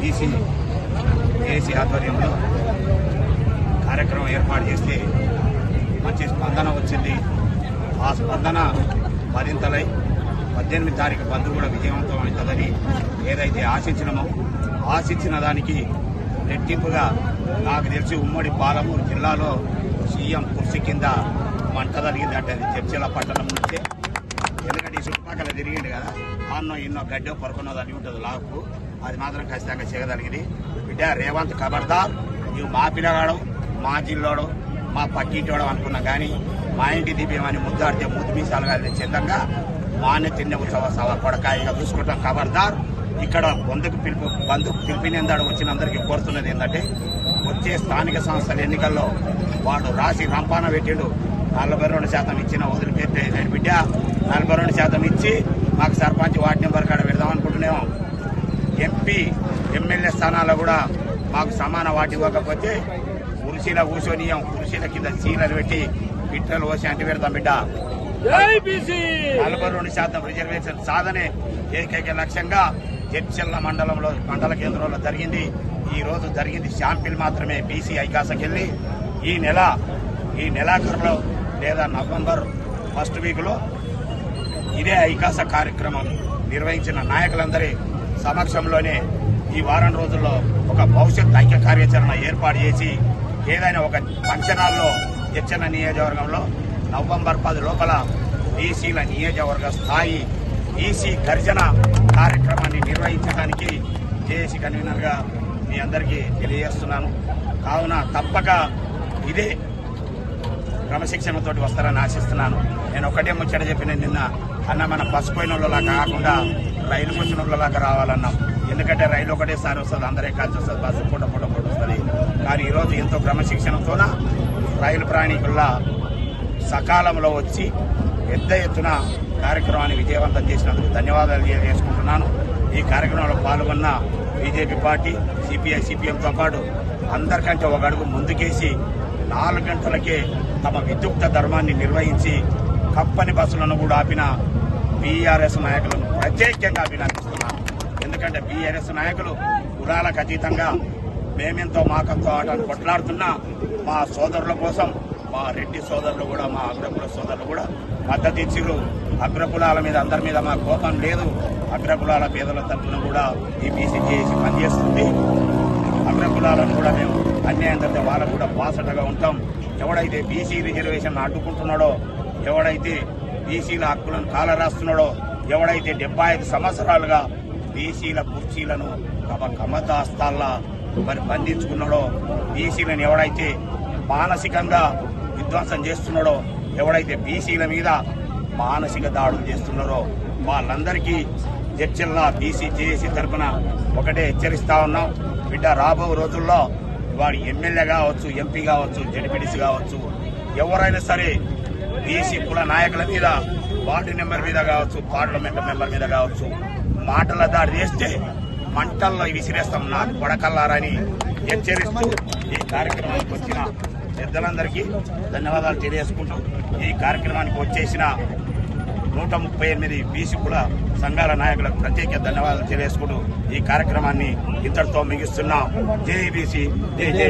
BC AC ఆధ్వర్యంలో కార్యక్రమం ఏర్పాటు చేస్తే మంచి స్పందన వచ్చింది. ఆ స్పందన మరింతలై పద్దెనిమిది తారీఖు బంద్ కూడా విజయవంతం అవుతుందని ఏదైతే ఆశించినమో ఆశించిన దానికి రెట్టింపుగా నాకు తెలిసి ఉమ్మడి పాలమూరు జిల్లాలో సీఎం కుర్చీ కింద మంట జరిగింది అంటే అది పట్టణం నుంచే. ఎందుకంటే ఈ చుట్టుపక్కల తిరిగిండు కదా. అన్నో ఎన్నో గడ్డో పొరకున్నదో అని ఉంటుంది లాకు అది మాత్రం ఖచ్చితంగా చేయగలిగింది. బిడ్డ రేవంత్ ఖబర్దార్ నువ్వు మా పిల్లగాడు మా జిల్లాడు మా పక్కింటివాడు అనుకున్నా కానీ మా ఇంటి దీపేమని ముద్దాడితే ముద్దు మీసాలు కాదు చందంగా మానే తిన్న ఉత్సవ సభ కొడకాయిగా చూసుకుంటాం ఖబర్దార్ ఇక్కడ బంధుకు పిలుపు బంధుకు పిలిపినందాడు వచ్చినందరికీ కోరుతున్నది ఏంటంటే వచ్చే స్థానిక సంస్థల ఎన్నికల్లో వాడు రాసి రంపాన పెట్టిండు. నలభై రెండు శాతం ఇచ్చిన వదిలిపెట్టే నేను బిడ్డ. నలభై రెండు శాతం ఇచ్చి మాకు సర్పంచ్ వార్డు నెంబర్ కాడ ఎంపీ ఎమ్మెల్యే స్థానాల్లో కూడా మాకు సమాన వాటి ఇవ్వకపోతే కుర్చీలో కూర్చొనియం కుర్చీల కింద చీరలు పెట్టి పిట్టలు పోసి అంటి పెడతాం బిడ్డ నలభై రెండు శాతం రిజర్వేషన్ సాధనే ఏకైక లక్ష్యంగా జడ్చెల్ల మండలంలో మండల కేంద్రంలో జరిగింది. ఈ రోజు జరిగింది శాంపిల్ మాత్రమే బీసీ ఐకాసకెళ్ళి ఈ నెల ఈ నెలాఖరులో లేదా నవంబర్ ఫస్ట్ వీక్లో ఇదే ఐకాస కార్యక్రమం నిర్వహించిన నాయకులందరి సమక్షంలోనే ఈ వారం రోజుల్లో ఒక భవిష్యత్ ఐక్య కార్యాచరణ ఏర్పాటు చేసి ఏదైనా ఒక ఫంక్షనాల్లో చర్చన నియోజకవర్గంలో నవంబర్ పది లోపల బీసీల నియోజకవర్గ స్థాయి ఈసీ గర్జన కార్యక్రమాన్ని నిర్వహించడానికి జేఏసీ కన్వీనర్గా మీ అందరికీ తెలియజేస్తున్నాను. కావున తప్పక ఇదే క్రమశిక్షణతోటి వస్తారని ఆశిస్తున్నాను. నేను ఒకటే ముచ్చట చెప్పిన నిన్న అన్న మన బస్ పోయిన వాళ్ళలా కాకుండా రైలు వచ్చిన వాళ్ళలాగా రావాలన్నాం. ఎందుకంటే రైలు ఒకటేసారి వస్తుంది అందరే కలిసి వస్తుంది బస్సు పూట పూట పూట వస్తుంది. కానీ ఈరోజు ఎంతో క్రమశిక్షణతోన రైలు ప్రయాణికుల సకాలంలో వచ్చి పెద్ద ఎత్తున కార్యక్రమాన్ని విజయవంతం చేసినందుకు ధన్యవాదాలు తెలియజేసుకుంటున్నాను. ఈ కార్యక్రమంలో పాల్గొన్న బీజేపీ పార్టీ సిపిఐ సిపిఎంతో పాటు అందరికంటే ఒక అడుగు ముందుకేసి నాలుగు గంటలకే తమ విద్యుక్త ధర్మాన్ని నిర్వహించి కప్పని బస్సులను కూడా ఆపిన బీఆర్ఎస్ నాయకులను ప్రత్యేకంగా అభినందిస్తున్నాను. ఎందుకంటే బీఆర్ఎస్ నాయకులు కులాలకు అతీతంగా మేమెంతో మాకంతో ఆటను కొట్లాడుతున్నా మా సోదరుల కోసం మా రెడ్డి సోదరులు కూడా మా అగ్రకుల సోదరులు కూడా మద్దతు ఇచ్చిరు అగ్రకులాల మీద అందరి మీద మా కోపం లేదు. అగ్రకులాల పేదల తరఫున కూడా ఈ బీసీ చేసి పనిచేస్తుంది. అగ్రకులాలను కూడా మేము అన్యాయం జరిగితే వాళ్ళకు కూడా బాసటగా ఉంటాం. ఎవడైతే బీసీ రిజర్వేషన్ అడ్డుకుంటున్నాడో ఎవడైతే బీసీల హక్కులను కాలరాస్తున్నాడో ఎవడైతే డెబ్బై ఐదు సంవత్సరాలుగా బీసీల కుర్చీలను తమ కమతాస్తాల్లా మరి బంధించుకున్నాడో బీసీలను ఎవడైతే మానసికంగా విధ్వంసం చేస్తున్నాడో ఎవడైతే బీసీల మీద మానసిక దాడులు చేస్తున్నారో వాళ్ళందరికీ చర్చల్లో బీసీ జేఏసీ తరఫున ఒకటే హెచ్చరిస్తా ఉన్నాం. బిడ్డ రాబో రోజుల్లో వాడు ఎమ్మెల్యే కావచ్చు ఎంపీ కావచ్చు జడ్పీటీసీ కావచ్చు ఎవరైనా సరే బీసీ కుల నాయకుల మీద వార్డు మెంబర్ మీద కావచ్చు పార్లమెంట్ మెంబర్ మీద కావచ్చు మాటల దాడి చేస్తే మంటల్లో విసిరేస్తాం నాకు కొడకల్లారని హెచ్చరిస్తూ ఈ కార్యక్రమానికి వచ్చిన పెద్దలందరికీ ధన్యవాదాలు తెలియజేసుకుంటూ ఈ కార్యక్రమానికి వచ్చేసిన నూట ముప్పై ఎనిమిది బీసీ కుల సంఘాల నాయకులకు ప్రత్యేక ధన్యవాదాలు తెలియజేసుకుంటూ ఈ కార్యక్రమాన్ని ఇంతటితో ముగిస్తున్నాం. జేఈబీసీ జే జై